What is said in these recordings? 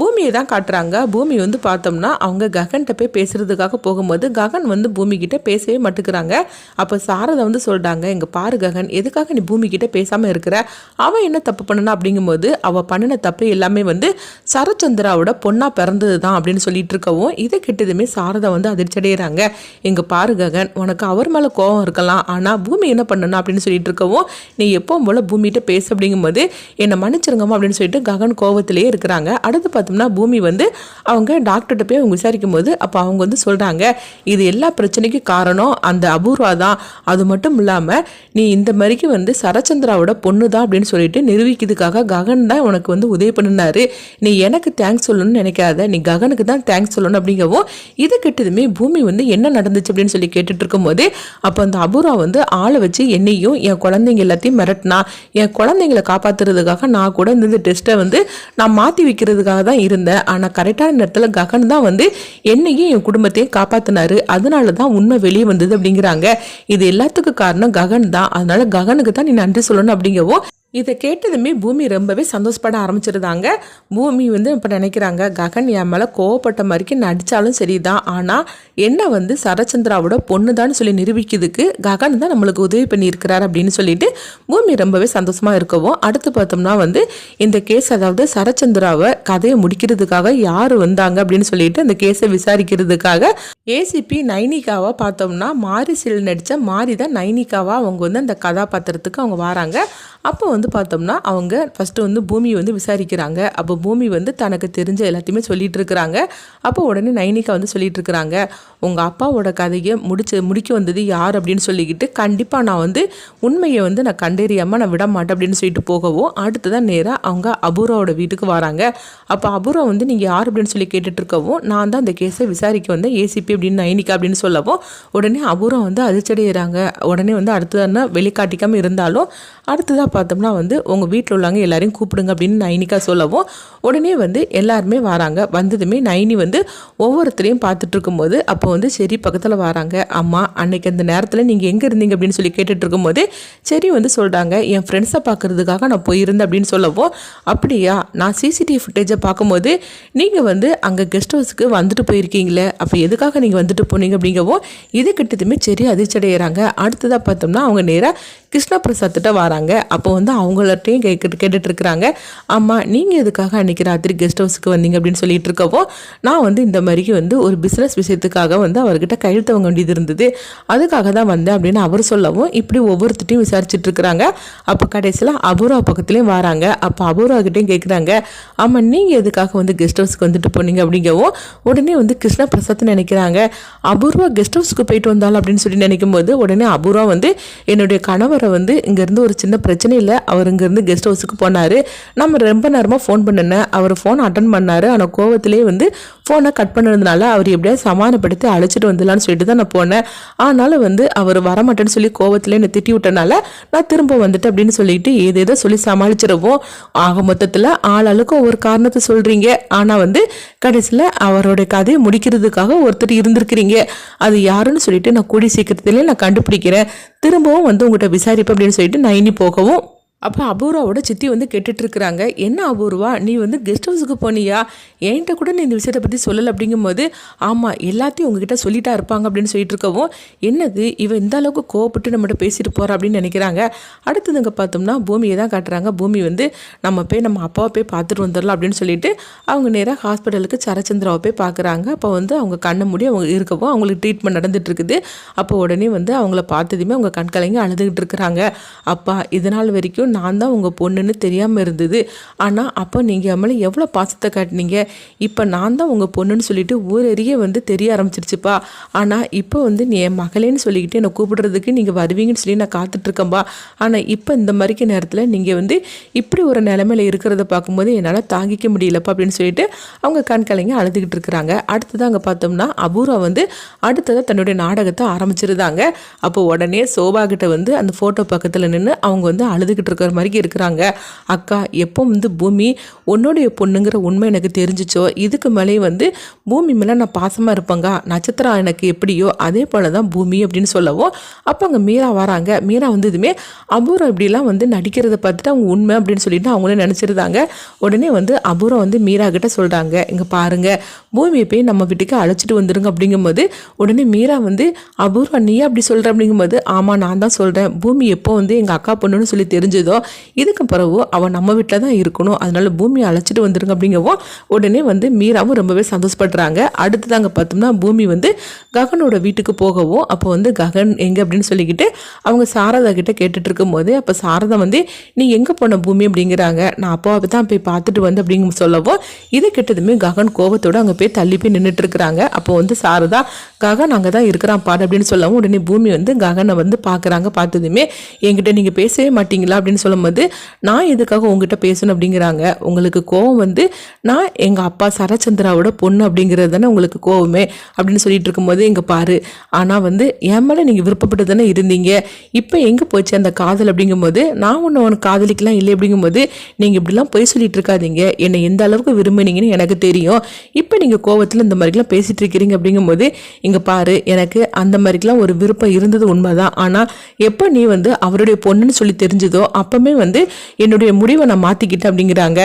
பூமியை தான் காட்டுறாங்க. பூமி வந்து பார்த்தோம்னா அவங்க ககன்கிட்ட போய் பேசுகிறதுக்காக போகும்போது ககன் வந்து பூமிக்கிட்ட பேசவே மாட்டுக்கிறாங்க. அப்போ சாரதை வந்து சொல்கிறாங்க எங்கள் பாரு ககன் எதுக்காக நீ பூமிக்கிட்ட பேசாமல் இருக்கிற? அவன் என்ன தப்பு பண்ணனா? அப்படிங்கும்போது அவள் பண்ணின தப்பு எல்லாமே வந்து சரச்சந்திராவோட பொண்ணாக பிறந்தது தான் அப்படின்னு சொல்லிட்டு இருக்கவும் இதை கிட்டதுமே சாரதா வந்து அதிர்ச்சி அடைகிறாங்க எங்கள் பாரு ககன் உனக்கு அவர் மேலே கோவம் இருக்கலாம். ஆனால் பூமி என்ன பண்ணணும் அப்படின்னு சொல்லிட்டு இருக்கவும் நீ எப்பவும் போல் பூமிகிட்ட பேசு அப்படிங்கும்போது என்னை மன்னிச்சிருங்கம்மா அப்படின்னு சொல்லிட்டு ககன் கோவத்திலேயே இருக்கிறாங்க. அடுத்து பார்த்தோம்னா பூமி வந்து அவங்க டாக்டர்கிட்ட போய் அவங்க விசாரிக்கும் போது அப்போ அவங்க வந்து சொல்கிறாங்க இது எல்லா பிரச்சனைக்கும் காரணம் அந்த அபூர்வா தான். அது மட்டும் இல்லாமல் நீ இந்த மாதிரிக்கு வந்து சரச்சந்திராவோட பொண்ணு தான் அப்படின்னு சொல்லிட்டு நிரூபிக்கிறதுக்காக ககன் தான் உனக்கு வந்து உதவி பண்ணினாரு. நீ எனக்கு தேங்க்ஸ் சொல்லணும்னு நினைக்காத நீ ககனுக்கு தான் தேங்க்ஸ் சொல்லணும் அப்படிங்கவும் இது கெட்டதுமே பூமி வந்து என்ன நடந்துச்சு அப்படின்னு சொல்லி கேட்டுட்டு இருக்கும்போது அப்போ அந்த அபூர்வா வந்து ஆளை வச்சு என்னையும் என் குழந்தைங்க எல்லாத்தையும் மிரட்டினா என் குழந்தைங்களை காப்பாற்றுறதுக்காக நான் கூட இந்த டெஸ்ட்டை வந்து நான் மாற்றி வைக்கிறதுக்காக தான் இருந்தேன் ஆனால் கரெக்டான நேரத்தில் ககன் தான் வந்து என்னையும் என் குடும்பத்தையும் காப்பாற்றினாரு அதனால தான் உண்மை வெளியே வந்தது அப்படிங்கிறாங்க. இது எல்லாத்துக்கும் காரணம் ககன் தான். அதனால ககனுக்கு தான் நீ நன்றி சொல்லணும் அப்படிங்கவும் இதை கேட்டதுமே பூமி ரொம்பவே சந்தோஷப்பட ஆரம்பிச்சிருந்தாங்க. பூமி வந்து இப்போ நினைக்கிறாங்க ககன் என் மேலே கோவப்பட்ட மாதிரிக்கு நடித்தாலும் சரிதான். ஆனால் என்ன வந்து சரச்சந்திராவோட பொண்ணு தான் சொல்லி நிரூபிக்கிறதுக்கு ககன் தான் நம்மளுக்கு உதவி பண்ணியிருக்கிறார் அப்படின்னு சொல்லிட்டு பூமி ரொம்பவே சந்தோஷமாக இருக்கவும் அடுத்து பார்த்தோம்னா வந்து இந்த கேஸ் அதாவது சரச்சந்திராவை கதையை முடிக்கிறதுக்காக யார் வந்தாங்க அப்படின்னு சொல்லிட்டு அந்த கேஸை விசாரிக்கிறதுக்காக ஏசிபி நைனிகாவை பார்த்தோம்னா மாரிசில் நடித்த மாரி தான் நைனிகாவாக அவங்க வந்து அந்த கதாபாத்திரத்துக்கு அவங்க வராங்க. அப்போ வந்து பார்த்தோம்னா அவங்க ஃபஸ்ட்டு வந்து பூமியை வந்து விசாரிக்கிறாங்க. அப்போ பூமி வந்து தனக்கு தெரிஞ்ச எல்லாத்தையுமே சொல்லிகிட்டு இருக்கிறாங்க அப்போ உடனே நைனிகா வந்து சொல்லிகிட்டு இருக்கிறாங்க உங்கள் அப்பாவோட கதையை முடிச்சு முடிக்க வந்தது யார்? அப்படின்னு சொல்லிக்கிட்டு கண்டிப்பாக நான் வந்து உண்மையை வந்து நான் கண்டறியாமல் நான் விட மாட்டேன் அப்படின்னு சொல்லிட்டு போகவும் அடுத்ததான் நேராக அவங்க அபூராவோட வீட்டுக்கு வராங்க. அப்போ அபூர்வா வந்து நீங்கள் யார்? அப்படின்னு சொல்லி கேட்டுட்ருக்கவும் நான் தான் அந்த கேஸை விசாரிக்க வந்தேன். ஏசிபி அப்படின்னு நைனிகா அப்படின்னு சொல்லவும் உடனே அபூரம் வந்து அதிர்ச்சடைகிறாங்க உடனே வந்து அடுத்ததுன்னா வெளிக்காட்டிக்காமல் இருந்தாலும் அடுத்ததாக பார்த்தோம்னா வந்து உங்கள் வீட்டில் உள்ளவங்க எல்லாரையும் கூப்பிடுங்க அப்படின்னு நைனிகா சொல்லவும் உடனே வந்து எல்லாருமே வராங்க. வந்ததுமே நைனி வந்து ஒவ்வொருத்தரையும் பார்த்துட்டு இருக்கும்போது அப்போ வந்து சரி பக்கத்தில் வராங்க. அம்மா அன்னைக்கு அந்த நேரத்தில் நீங்கள் எங்கே இருந்தீங்க? அப்படின்னு சொல்லி கேட்டுட்டு இருக்கும்போது சரி வந்து சொல்கிறாங்க என் ஃப்ரெண்ட்ஸை பார்க்கறதுக்காக நான் போயிருந்தேன் அப்படின்னு சொல்லவும் அப்படியா? நான் சிசிடிவி ஃபுட்டேஜை பார்க்கும்போது நீங்கள் வந்து அங்கே கெஸ்ட் ஹவுஸுக்கு வந்துட்டு போயிருக்கீங்களே. அப்போ எதுக்காக நீங்கள் வந்துட்டு போனீங்க அப்படிங்கவும் இது கிட்டத்துமே சரி அதிர்ச்சி அடைகிறாங்க அடுத்ததாக பார்த்தோம்னா அவங்க நேராக கிருஷ்ணா பிரசாத்திட்ட வராங்க. அப்போ வந்து அவங்கள்ட்டையும் கேட்கிட்டு கேட்டுட்டு இருக்கிறாங்க ஆமாம் நீங்கள் எதுக்காக அன்றைக்கி ராத்திரி கெஸ்ட் ஹவுஸுக்கு வந்தீங்க? அப்படின்னு சொல்லிட்டு இருக்கவோ நான் வந்து இந்த மாதிரிக்கு வந்து ஒரு பிஸ்னஸ் விஷயத்துக்காக வந்து அவர்கிட்ட கையெழுத்து வாங்க வேண்டியது இருந்தது. அதுக்காக தான் வந்தேன் அப்படின்னு அவர் சொல்லவும் இப்படி ஒவ்வொருத்திட்டையும் விசாரிச்சுட்டு இருக்கிறாங்க அப்போ கடைசியில் அபூர்வா பக்கத்துலேயும் வராங்க. அப்போ அபூர்வா கிட்டேயும் கேட்குறாங்க ஆமாம் நீங்கள் எதுக்காக வந்து கெஸ்ட் ஹவுஸ்க்கு வந்துட்டு போனீங்க? அப்படிங்கவும் உடனே வந்து கிருஷ்ண பிரசாத் சொல்கிறாங்க அபூர்வா கெஸ்ட் ஹவுஸ்க்கு போயிட்டு வந்தாலும் அப்படின்னு சொல்லி நினைக்கும் போது உடனே அபூர்வா வந்து என்னுடைய கணவரை வந்து இங்கேருந்து ஒரு சின்ன பிரச்சனை இல்லை. அவர் இங்கேருந்து கெஸ்ட் ஹவுஸுக்கு போனார். நம்ம ரொம்ப நேரமாக ஃபோன் பண்ணினேன். அவர் ஃபோன் அட்டன் பண்ணார். ஆனால் கோவத்திலே வந்து ஃபோனை கட் பண்ணதுனால அவர் எப்படியாவது சமாதானப்படுத்தி அழைச்சிட்டு வந்துடலான்னு சொல்லிட்டு தான் நான் போனேன். ஆனாலும் வந்து அவர் வரமாட்டேன்னு சொல்லி கோவத்திலே என்னை திட்டி விட்டனால நான் திரும்ப வந்துட்டு அப்படின்னு சொல்லிட்டு ஏதேதோ சொல்லி சமாளிச்சிடவும் ஆக மொத்தத்தில் ஆளாளுக்கு ஒவ்வொரு காரணத்தை சொல்கிறீங்க ஆனால் வந்து கடைசியில் அவருடைய கதையை முடிக்கிறதுக்காக ஒருத்தர் இருந்திருக்கிறீங்க. அது யாருன்னு சொல்லிட்டு நான் கூடி சீக்கிரத்திலே நான் கண்டுபிடிக்கிறேன். திரும்பவும் வந்து உங்கள்கிட்ட விசாரிப்பேன் அப்படின்னு சொல்லிட்டு நைனி போகவும் அப்போ அபூர்வாவோட சித்தி வந்து கேட்டுட்ருக்குறாங்க என்ன அபூர்வா? நீ வந்து கெஸ்ட் ஹவுஸுக்கு போனியா? என்கிட்ட கூட நீ இந்த விஷயத்தை பற்றி சொல்லலை. அப்படிங்கும்போது ஆமாம் எல்லாத்தையும் உங்ககிட்ட சொல்லிட்டா இருப்பாங்க அப்படின்னு சொல்லிட்டு இருக்கவும் என்னது இவன் இந்த அளவுக்கு கோவப்பட்டு நம்மகிட்ட பேசிட்டு போகிறா அப்படின்னு நினைக்கிறாங்க. அடுத்ததுங்க பார்த்தோம்னா பூமியை தான் காட்டுறாங்க. பூமி வந்து நம்ம போய் நம்ம அப்பாவை போய் பார்த்துட்டு வந்துடலாம் அப்படின்னு சொல்லிட்டு அவங்க நேராக ஹாஸ்பிட்டலுக்கு சரச்சந்திராவை போய் பார்க்குறாங்க. அப்போ வந்து அவங்க கண்ணை மூடி அவங்க இருக்கவும் அவங்களுக்கு ட்ரீட்மெண்ட் நடந்துட்டு இருக்குது அப்போ உடனே வந்து அவங்கள பார்த்ததுமே அவங்க கண்கலைங்க அழுதுகிட்டு இருக்கிறாங்க அப்பா இது நாள் வரைக்கும் நான் தான் உங்கள் பொண்ணுன்னு தெரியாமல் இருந்தது. ஆனால் அப்போ நீங்கள் என் மேலே எவ்வளோ பாசத்தை காட்டினீங்க? இப்போ நான் தான் உங்கள் பொண்ணுன்னு சொல்லிட்டு ஊரறிய வந்து தெரிய ஆரம்பிச்சிருச்சுப்பா. ஆனால் இப்போ வந்து நீ என் மகளேன்னு சொல்லிக்கிட்டு என்னை கூப்பிடுறதுக்கு நீங்கள் வருவீங்கன்னு சொல்லி நான் காத்துட்ருக்கேன்பா. ஆனால் இப்போ இந்த மாதிரிக்கு நேரத்தில் நீங்கள் வந்து இப்படி ஒரு நிலமையில இருக்கிறத பார்க்கும்போது என்னால் தாங்கிக்க முடியலப்பா அப்படின்னு சொல்லிட்டு அவங்க கண் கலங்கி அழுதுகிட்டு இருக்கிறாங்க அடுத்தது அங்கே பார்த்தோம்னா அபூர்வா வந்து அடுத்ததாக தன்னுடைய நாடகத்தை ஆரம்பிச்சிருந்தாங்க. அப்போ உடனே சோபா கிட்ட வந்து அந்த ஃபோட்டோ பக்கத்தில் நின்று அவங்க வந்து அழுதுகிட்டு இருக்கிற மாதிரி இருக்கிறாங்க. அக்கா எப்போ வந்து பூமி உன்னுடைய பொண்ணுங்கிற உண்மை எனக்கு தெரிஞ்சிச்சோ? இதுக்கு மேலே வந்து பூமி மேலே நான் பாசமாக இருப்பேங்க நட்சத்திரம் எனக்கு எப்படியோ அதே போல தான் பூமி அப்படின்னு சொல்லவும் அப்போ அங்கே மீரா வராங்க. மீரா வந்து இதுமே அபூரம் இப்படிலாம் வந்து நடிக்கிறத பார்த்துட்டு அவங்க உண்மை அப்படின்னு சொல்லிட்டு அவங்களே நினச்சிருந்தாங்க. உடனே வந்து அபூரம் வந்து மீரா கிட்ட சொல்கிறாங்க இங்கே பாருங்க பூமியை போய் நம்ம வீட்டுக்கு அழைச்சிட்டு வந்துருங்க அப்படிங்கும்போது உடனே மீரா வந்து அபூர்வா நீ அப்படி சொல்கிற அப்படிங்கும்போது ஆமாம் நான் தான் சொல்கிறேன் பூமி எப்போ வந்து எங்கள் அக்கா பொண்ணுன்னு சொல்லி தெரிஞ்சது இதுக்கு பிறகு அவள் நம்ம வீட்டில் தான் இருக்கணும். அதனால பூமியை அழைச்சிட்டு வந்துருங்க அப்படிங்கவும் உடனே வந்து மீராவும் ரொம்பவே சந்தோஷப்படுறாங்க. அடுத்ததாங்க பார்த்தோம்னா பூமி வந்து ககனோட வீட்டுக்கு போகவும் அப்போ வந்து ககன் எங்கே அப்படின்னு சொல்லிக்கிட்டு அவங்க சாரதா கிட்ட கேட்டுட்டு இருக்கும்போது அப்போ சாரதா வந்து நீ எங்கே போன பூமி? அப்படிங்கிறாங்க. நான் அப்பாவை தான் போய் பார்த்துட்டு வந்து அப்படிங்க சொல்லவும் இதை கெட்டதுமே ககன் கோபத்தோடு அங்கே போய் தள்ளி போய் நின்றுட்டு இருக்கிறாங்க. அப்போ வந்து சாரதா ககன் அங்கே தான் இருக்கிறான் பாரு அப்படின்னு சொல்லவும் உடனே பூமி வந்து ககனை வந்து பார்க்குறாங்க பார்த்ததுமே என்கிட்ட நீங்கள் பேசவே மாட்டீங்களா? அப்படின்னு சொல்லும்போது நான் எதுக்காக உங்ககிட்ட பேசணும் அப்படிங்கிறாங்க? உங்களுக்கு கோவம் வந்து நான் எங்கள் அப்பா சரச்சந்திராவோட பொண்ணு அப்படிங்கிறது தானே உங்களுக்கு கோவமே? அப்படின்னு சொல்லிட்டு இருக்கும்போது இங்கே பாரு ஆனால் வந்து என் மேலே நீங்கள் விருப்பப்பட்டு தானே இருந்தீங்க. இப்போ எங்கே போச்சு அந்த காதல் அப்படிங்கும்போது நான் ஒன்று உனக்கு காதலிக்கலாம் இல்லை அப்படிங்கும்போது நீங்கள் இப்படிலாம் பொய் சொல்லிட்டு இருக்காதீங்க. என்னை எந்த அளவுக்கு விரும்புனீங்கன்னு எனக்கு தெரியும். இப்போ நீங்கள் கோவத்தில் இந்த மாதிரிலாம் பேசிகிட்டு இருக்கிறீங்க அப்படிங்கும்போது இங்கே பாரு எனக்கு அந்த மாதிரிலாம் ஒரு விருப்பம் இருந்தது உண்மைதான். ஆனால் எப்போ நீ வந்து அவருடைய பொண்ணுன்னு சொல்லி தெரிஞ்சதோ அப்பவுமே வந்து என்னுடைய முடிவை நான் மாற்றிக்கிட்டேன் அப்படிங்கிறாங்க.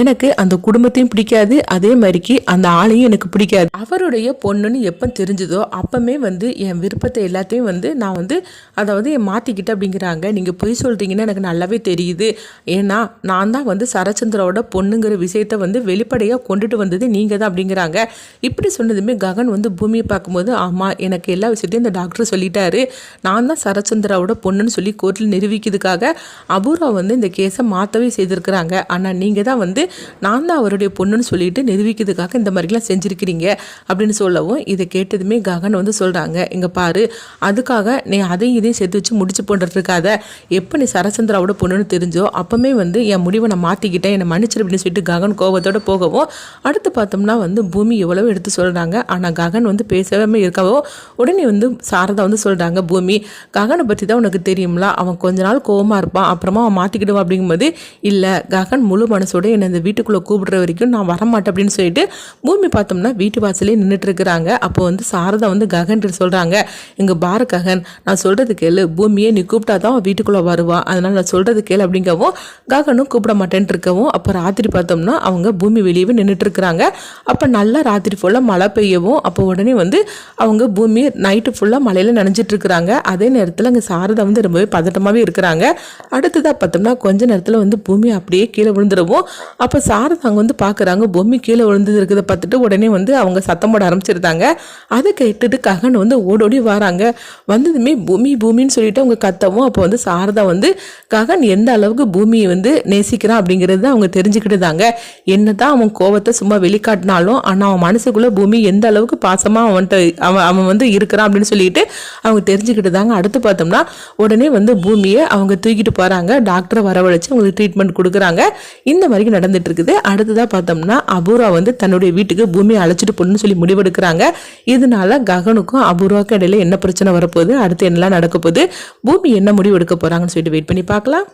எனக்கு அந்த குடும்பத்தையும் பிடிக்காது அதே மாதிரிக்கு அந்த ஆளையும் எனக்கு பிடிக்காது. அவருடைய பொண்ணுன்னு எப்போ தெரிஞ்சதோ அப்பவுமே வந்து என் விருப்பத்தை எல்லாத்தையும் வந்து நான் வந்து அதை வந்து என் மாற்றிக்கிட்டேன் அப்படிங்கிறாங்க. நீங்கள் பொய் சொல்கிறீங்கன்னு எனக்கு நல்லாவே தெரியுது. ஏன்னா நான் தான் வந்து சரச்சந்திராவோட பொண்ணுங்கிற விஷயத்த வந்து வெளிப்படையாக கொண்டுட்டு வந்தது நீங்கள் தான் அப்படிங்கிறாங்க. இப்படி சொன்னதுமே ககன் வந்து பூமியை பார்க்கும்போது ஆமாம் எனக்கு எல்லா விஷயத்தையும் இந்த டாக்டர் சொல்லிட்டாரு. நான் தான் சரச்சந்திராவோட பொண்ணுன்னு சொல்லி கோர்ட்டில் நிரூபிக்கிறதுக்காக அபூர்வா வந்து இந்த கேஸை மாற்றவே செய்திருக்கிறாங்க. ஆனால் நீங்கள் தான் வந்து நான் தான் அவருடைய பொண்ணுன்னு சொல்லிட்டு நிரூபிக்கிறதுக்காக இந்த மாதிரிலாம் செஞ்சுருக்கிறீங்க அப்படின்னு சொல்லவும் இதை கேட்டதுமே ககன் வந்து சொல்கிறாங்க இங்கே பாரு அதுக்காக நீ அதையும் இதையும் சேர்த்து வச்சு முடிச்சு போன்றிருக்காத எப்போ நீ சரசந்திராவோட பொண்ணுன்னு தெரிஞ்சோ அப்போமே வந்து என் முடிவை நான் மாற்றிக்கிட்டேன் என்னை மன்னிச்சிரு அப்படின்னு சொல்லிட்டு ககன் கோபத்தோட போகவும் அடுத்து பார்த்தோம்னா வந்து பூமி எவ்வளவோ எடுத்து சொல்கிறாங்க ஆனால் ககன் வந்து பேசவே இருக்கவோ உடனே வந்து சாரதா வந்து சொல்கிறாங்க பூமி ககனை பற்றி தான் உனக்கு தெரியும்ல அவன் கொஞ்ச நாள் கோவமாக இருப்பான் அப்புறமா அவன் மாற்றிக்கிடுவான் அப்படிங்கும்போது இல்லை ககன் முழு மனசோட என்னை இந்த வீட்டுக்குள்ளே கூப்பிடுற வரைக்கும் நான் வரமாட்டேன் அப்படின்னு சொல்லிட்டு பூமி பார்த்தோம்னா வீட்டு வாசலே நின்றுட்டு இருக்கிறாங்க அப்போ வந்து சாரதா வந்து ககன் சொல்கிறாங்க இங்கே பாரு ககன் நான் சொல்கிறது கேளு. பூமியை நீ கூப்பிட்டா தான் வீட்டுக்குள்ளே வருவான் அதனால் நான் சொல்கிறது கேளு அப்படிங்கவும் ககனும் கூப்பிட மாட்டேன்ட்டு இருக்கவும் அப்போ ராத்திரி பார்த்தோம்னா அவங்க பூமி வெளியவே நின்றுட்டு இருக்கிறாங்க அப்போ நல்லா ராத்திரி ஃபுல்லாக மழை பெய்யவும் அப்போ உடனே வந்து அவங்க பூமி நைட்டு ஃபுல்லாக மழையில் நினைஞ்சிட்டு இருக்கிறாங்க அதே நேரத்தில் அங்கே சாரதா வந்து ரொம்பவே பதட்டமாகவே இருக்கிறாங்க. அடுத்ததாக பார்த்தோம்னா கொஞ்ச நேரத்தில் வந்து பூமி அப்படியே கீழே விழுந்துருவோம். அப்போ சாரதா அங்கே வந்து பார்க்குறாங்க பூமி கீழே விழுந்தது இருக்கிறத பார்த்துட்டு உடனே வந்து அவங்க சத்தம் போட ஆரம்பிச்சிருந்தாங்க. அதை கேட்டுட்டு ககன் வந்து ஓடோடி வராங்க. வந்ததுமே பூமி பூமின்னு சொல்லிட்டு அவங்க கத்தவும் அப்போ வந்து சாரதா வந்து ககன் எந்த அளவுக்கு பூமியை வந்து நேசிக்கிறான் அப்படிங்கிறது அவங்க தெரிஞ்சுக்கிட்டுதாங்க என்னதான் அவன் கோவத்தை சும்மா வெளிக்காட்டினாலும் ஆனால் அவன் மனசுக்குள்ளே பூமி எந்த அளவுக்கு பாசமாக அவன்கிட்ட அவன் அவன் வந்து இருக்கிறான் அப்படின்னு சொல்லிட்டு அவங்க தெரிஞ்சுக்கிட்டு தாங்க அடுத்து பார்த்தோம்னா உடனே வந்து பூமியை அவங்க தூக்கிட்டு போகிறாங்க டாக்டரை வரவழைச்சு அவங்களுக்கு ட்ரீட்மெண்ட் கொடுக்குறாங்க. இந்த மாதிரி நடந்துட்டு இருக்குது அடுத்ததாக பார்த்தோம்னா அபூர்வா வந்து தன்னுடைய வீட்டுக்கு பூமியை அழைச்சிட்டு போகணும்னு சொல்லி முடிவெடுக்கிறாங்க. இதனால ககனுக்கும் அபூர்வாக்கும் இடையில என்ன பிரச்சனை வரப்போகுது? அடுத்து என்னெல்லாம் நடக்க போகுது? பூமி என்ன முடிவு எடுக்க போகிறாங்கன்னு சொல்லிட்டு வெயிட் பண்ணி பார்க்கலாம்.